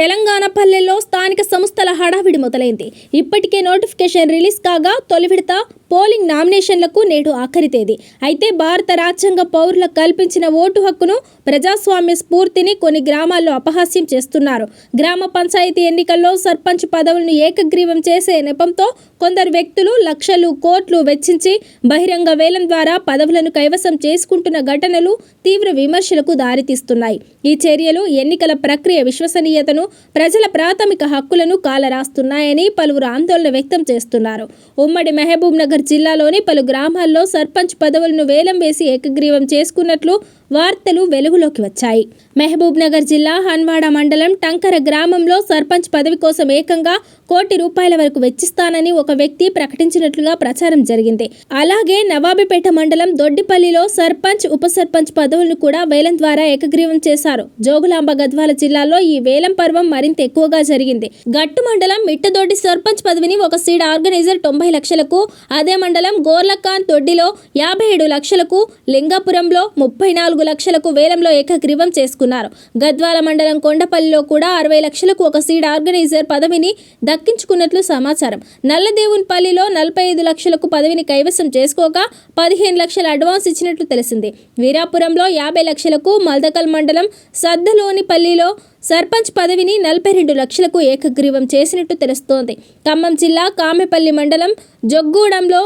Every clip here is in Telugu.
తెలంగాణ పల్లెల్లో స్థానిక సంస్థల హడావిడి మొదలైంది. ఇప్పటికే నోటిఫికేషన్ రిలీజ్ కాగా తొలి విడత పోలింగ్ నామినేషన్లకు నేడు ఆఖరి తేదీ. అయితే భారత రాజ్యాంగ పౌరులకు కల్పించిన ఓటు హక్కును ప్రజాస్వామ్య స్ఫూర్తిని కొన్ని గ్రామాల్లో అపహాస్యం చేస్తున్నారు. గ్రామ పంచాయతీ ఎన్నికల్లో సర్పంచ్ పదవులను ఏకగ్రీవం చేసే నెపంతో కొందరు వ్యక్తులు లక్షలు కోట్లు వెచ్చించి బహిరంగ వేలం ద్వారా పదవులను కైవసం చేసుకుంటున్న ఘటనలు తీవ్ర విమర్శలకు దారితీస్తున్నాయి. ఈ చర్యలు ఎన్నికల ప్రక్రియ విశ్వసనీయతను ప్రజల ప్రాథమిక హక్కులను కాలరాస్తున్నాయని పలువురు ఆందోళన వ్యక్తం చేస్తున్నారు. ఉమ్మడి మహబూబ్ నగర్ జిల్లాలోని పలు గ్రామాల్లో సర్పంచ్ పదవులను వేలం వేసి ఏకగ్రీవం చేసుకున్నట్లు వార్తలు వెలుగులోకి వచ్చాయి. మహబూబ్ నగర్ జిల్లా హన్వాడ మండలం టంకర గ్రామంలో సర్పంచ్ పదవి కోసం ఏకంగా కోటి రూపాయల వరకు వెచ్చిస్తానని ఒక వ్యక్తి ప్రకటించినట్లుగా ప్రచారం జరిగింది. అలాగే నవాబిపేట మండలం దొడ్డిపల్లిలో సర్పంచ్ ఉప సర్పంచ్ పదవులను కూడా వేలం ద్వారా ఏకగ్రీవం చేశారు. జోగులాంబ గద్వాల జిల్లాలో ఈ వేలం పర్వం మరింత ఎక్కువగా జరిగింది. గట్టు మండలం మిట్టదొడ్డి సర్పంచ్ పదవిని ఒక సీడ్ ఆర్గనైజర్ తొంభై లక్షలకు అదే మండలం గోర్లఖాన్ తొడ్డిలో యాభై ఏడు లక్షలకు లింగాపురంలో ముప్పై నాలుగు లక్షలకు వేలంలో ఏకగ్రీవం చేసుకున్నారు. గద్వాల మండలం కొండపల్లిలో కూడా అరవై లక్షలకు ఒక సీడ్ ఆర్గనైజర్ పదవిని దక్కించుకున్నట్లు సమాచారం. నల్లదేవునిపల్లిలో నలభై ఐదు లక్షలకు పదవిని కైవసం చేసుకోగా పదిహేను లక్షల అడ్వాన్స్ ఇచ్చినట్లు తెలిసింది. వీరాపురంలో యాభై లక్షలకు మల్దకల్ మండలం సద్దలోనిపల్లిలో సర్పంచ్ పదవిని నలభై రెండు లక్షలకు ఏకగ్రీవం చేసినట్టు తెలుస్తోంది. ఖమ్మం జిల్లా కామెపల్లి మండలం జొగ్గూడెంలో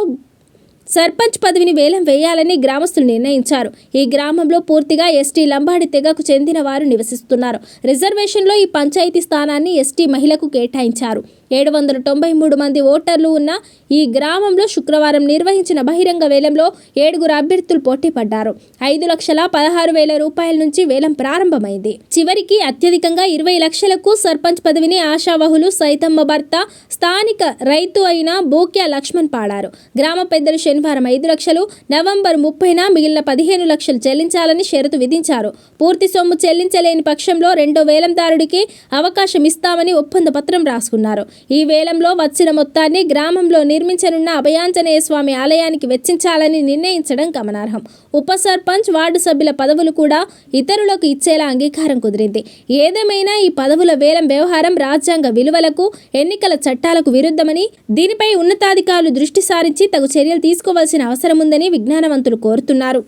సర్పంచ్ పదవిని వేలం వేయాలని గ్రామస్తులు నిర్ణయించారు. ఈ గ్రామంలో పూర్తిగా ఎస్టీ లంబాడి తెగకు చెందిన వారు నివసిస్తున్నారు. రిజర్వేషన్లో ఈ పంచాయతీ స్థానాన్ని ఎస్టీ మహిళకు కేటాయించారు. ఏడు వందల తొంభై మూడు మంది ఓటర్లు ఉన్న ఈ గ్రామంలో శుక్రవారం నిర్వహించిన బహిరంగ వేలంలో ఏడుగురు అభ్యర్థులు పోటీ పడ్డారు. ఐదు లక్షల పదహారు వేల రూపాయల నుంచి వేలం ప్రారంభమైంది. చివరికి అత్యధికంగా ఇరవై లక్షలకు సర్పంచ్ పదవిని ఆశావహులు సైతమ్మ భర్త స్థానిక రైతు అయిన బూక్యా లక్ష్మణ్ పాడారు. గ్రామ పెద్దలు శనివారం ఐదు లక్షలు నవంబర్ ముప్పైన మిగిలిన పదిహేను లక్షలు చెల్లించాలని షరతు విధించారు. పూర్తి సొమ్ము చెల్లించలేని పక్షంలో రెండో వేలందారుడికి అవకాశం ఇస్తామని ఒప్పంద పత్రం రాసుకున్నారు. ఈ వేలంలో వచ్చిన మొత్తాన్ని గ్రామంలో నిర్మించనున్న అభయాంజనేయ స్వామి ఆలయానికి వెచ్చించాలని నిర్ణయించడం గమనార్హం. ఉప సర్పంచ్ వార్డు సభ్యుల పదవులు కూడా ఇతరులకు ఇచ్చేలా అంగీకారం కుదిరింది. ఏదేమైనా ఈ పదవుల వేలం వ్యవహారం రాజ్యాంగ విలువలకు ఎన్నికల చట్టాలకు విరుద్ధమని దీనిపై ఉన్నతాధికారులు దృష్టి సారించి తగు చర్యలు తీసుకోవాల్సిన అవసరం ఉందని విజ్ఞానవంతులు కోరుతున్నారు.